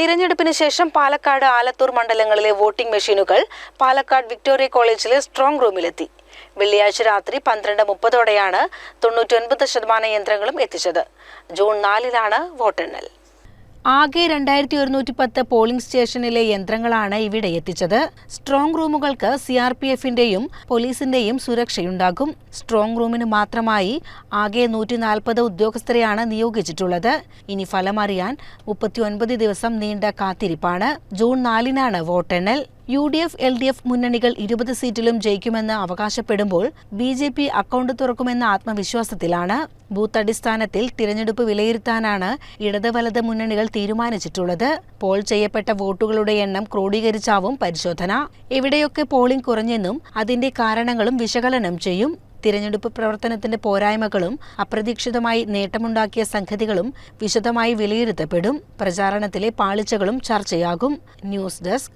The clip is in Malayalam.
തിരഞ്ഞെടുപ്പിന് ശേഷം പാലക്കാട് ആലത്തൂർ മണ്ഡലങ്ങളിലെ വോട്ടിംഗ് മെഷീനുകൾ പാലക്കാട് വിക്ടോറിയ കോളേജിലെ സ്ട്രോങ് റൂമിലെത്തി. വെള്ളിയാഴ്ച രാത്രി പന്ത്രണ്ട് മുപ്പതോടെയാണ് തൊണ്ണൂറ്റൊൻപത് ശതമാനം യന്ത്രങ്ങളും എത്തിച്ചത്. ജൂൺ നാലിലാണ് വോട്ടെണ്ണൽ. ആകെ രണ്ടായിരത്തി ഒരുന്നൂറ്റി പത്ത് പോളിംഗ് സ്റ്റേഷനിലെ യന്ത്രങ്ങളാണ് ഇവിടെ എത്തിച്ചത്. സ്ട്രോങ് റൂമുകൾക്ക് സി ആർ പി എഫിന്റെയും പോലീസിന്റെയും സുരക്ഷയുണ്ടാകും. സ്ട്രോങ് റൂമിന് മാത്രമായി ആകെ നൂറ്റി നാൽപ്പത് ഉദ്യോഗസ്ഥരെയാണ് നിയോഗിച്ചിട്ടുള്ളത്. ഇനി ഫലമറിയാൻ മുപ്പത്തിയൊൻപത് ദിവസം നീണ്ട കാത്തിരിപ്പാണ്. ജൂൺ നാലിനാണ് വോട്ടെണ്ണൽ. U D F L D F മുന്നണികൾ ഇരുപത് സീറ്റിലും ജയിക്കുമെന്ന് അവകാശപ്പെടുമ്പോൾ ബി ജെ പി അക്കൗണ്ട് തുറക്കുമെന്ന ആത്മവിശ്വാസത്തിലാണ് ബൂത്ത് അടിസ്ഥാനത്തിൽ തിരഞ്ഞെടുപ്പ് വിലയിരുത്താനാണ് ഇടത് വലത് മുന്നണികൾ തീരുമാനിച്ചിട്ടുള്ളത്. പോൾ ചെയ്യപ്പെട്ട വോട്ടുകളുടെ എണ്ണം ക്രോഡീകരിച്ചാവും പരിശോധന. എവിടെയൊക്കെ പോളിംഗ് കുറഞ്ഞെന്നും അതിന്റെ കാരണങ്ങളും വിശകലനം ചെയ്യും. തിരഞ്ഞെടുപ്പ് പ്രവർത്തനത്തിന്റെ പോരായ്മകളും അപ്രതീക്ഷിതമായി നേട്ടമുണ്ടാക്കിയ സംഗതികളും വിശദമായി വിലയിരുത്തപ്പെടും. പ്രചാരണത്തിലെ പാളിച്ചകളും ചർച്ചയാകും. News desk